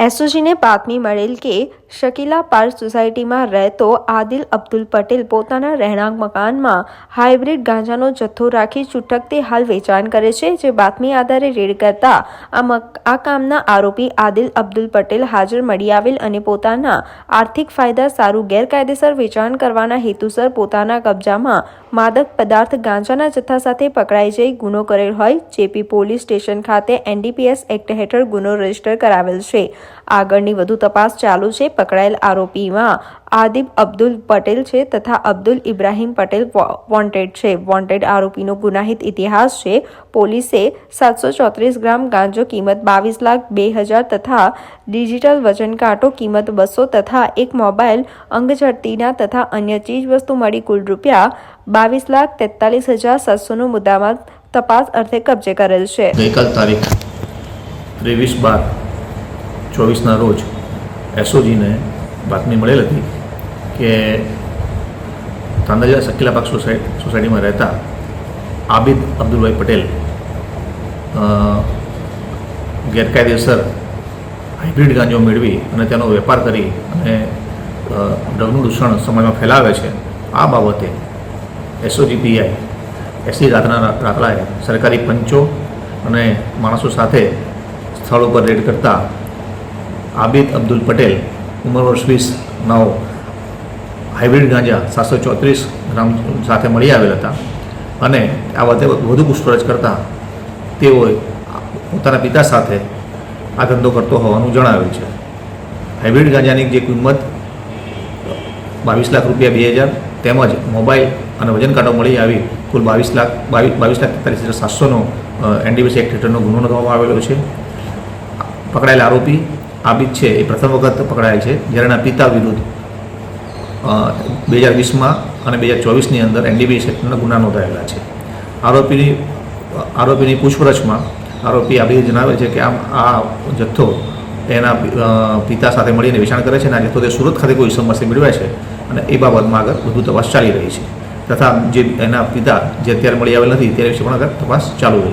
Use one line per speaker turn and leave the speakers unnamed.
એસઓજીને બાતમી મળેલ કે શકીલા પાર્ક સોસાયટીમાં રહેતો આદિલ અબ્દુલ પટેલ પોતાના રહેણાંક મકાનમાં હાઇબ્રિડ ગાંજાનો જથ્થો રાખી છૂટકથી હાલ વેચાણ કરે છે, જે બાતમી આધારે રેડ કરતા આ કામના આરોપી આદિલ અબ્દુલ પટેલ હાજર મળી આવેલ અને પોતાના આર્થિક ફાયદા સારું ગેરકાયદેસર વેચાણ કરવાના હેતુસર પોતાના કબજામાં માદક પદાર્થ ગાંજાના જથ્થા સાથે પકડાઈ જઈ ગુનો કરેલ હોય, જેપી પોલીસ સ્ટેશન ખાતે એનડીપીએસ એક્ટ હેઠળ ગુનો રજિસ્ટર કરાવેલ છે. આગળની વધુ તપાસ ચાલુ છે પકડાયેલ આરોપીમાં આદિબ અબ્દુલ પટેલ છે તથા અબ્દુલ ઇબ્રાહીમ પટેલ વોન્ટેડ છે. વોન્ટેડ આરોપીનો ગુનાહિત ઇતિહાસ છે. પોલીસે સાતસો ચોત્રીસ ગ્રામ ગાંજો કિંમત બાવીસ લાખ બે હજાર તથા ડિજિટલ વજન કાંટો કિંમત બસો તથા એક મોબાઈલ અંગઝડતીના તથા અન્ય ચીજવસ્તુ મળી કુલ રૂપિયા બાવીસ લાખ તેતાલીસ હજાર સાતસોનો મુદ્દામાં તપાસ અર્થે કબજે કરેલ છે.
ગઈકાલ તારીખ ત્રેવીસ બાર ચોવીસના રોજ એસઓજીને બાતમી મળેલ હતી કે તાંદાજા સકીલા પાક સોસાય, સોસાયટીમાં રહેતા આબિદ અબ્દુલભાઈ પટેલ ગેરકાયદેસર હાઇબ્રિડ ગાંજો મેળવી અને તેનો વેપાર કરી અને ડ્રગનું દૂષણ સમાજમાં ફેલાવે છે. આ બાબતે એસઓજી પીઆઈ એસી રાતના રાતલાએ સરકારી પંચો અને માણસો સાથે સ્થળ ઉપર રેડ કરતા આબિદ અબ્દુલ પટેલ, ઉંમર વર્ષ વીસ, નવ, હાઇબ્રિડ ગાંજા સાતસો ચોત્રીસ ગ્રામ સાથે મળી આવેલ હતા. અને આ વધે વધુ પૂછપરછ કરતા તેઓએ પોતાના પિતા સાથે આ ધંધો કરતો હોવાનું જણાવ્યું છે. હાઇબ્રિડ ગાંજાની જે કિંમત, બાવીસ લાખ રૂપિયા બે હજાર, તેમજ મોબાઈલ અને વજન કાંટો મળી આવી કુલ બાવીસ લાખ, બાવીસ બાવીસ લાખ તેતાલીસ હજાર સાતસોનો એનડીબીસી એક્ટ હેઠળનો ગુનો નોંધવામાં આવેલો છે. પકડાયેલા આરોપી આબિદ છે, એ પ્રથમ વખત પકડાય છે, જ્યારે એના પિતા વિરુદ્ધ બે હજાર વીસમાં અને બે હજાર ચોવીસની અંદર એનડીબી સેક્ટરના ગુના નોંધાયેલા છે. આરોપીની આરોપીની પૂછપરછમાં આરોપી આબિદે જણાવે છે કે આમ આ જથ્થો એના પિતા સાથે મળીને વેચાણ કરે છે અને આ જથ્થો તે સુરત ખાતે કોઈ સમસ્યા મેળવે છે અને એ બાબતમાં આગળ વધુ તપાસ ચાલી રહી છે. તથા જે એના પિતા જે અત્યારે મળી આવેલ નથી ત્યારે વિશે પણ આગળ તપાસ ચાલુ રહી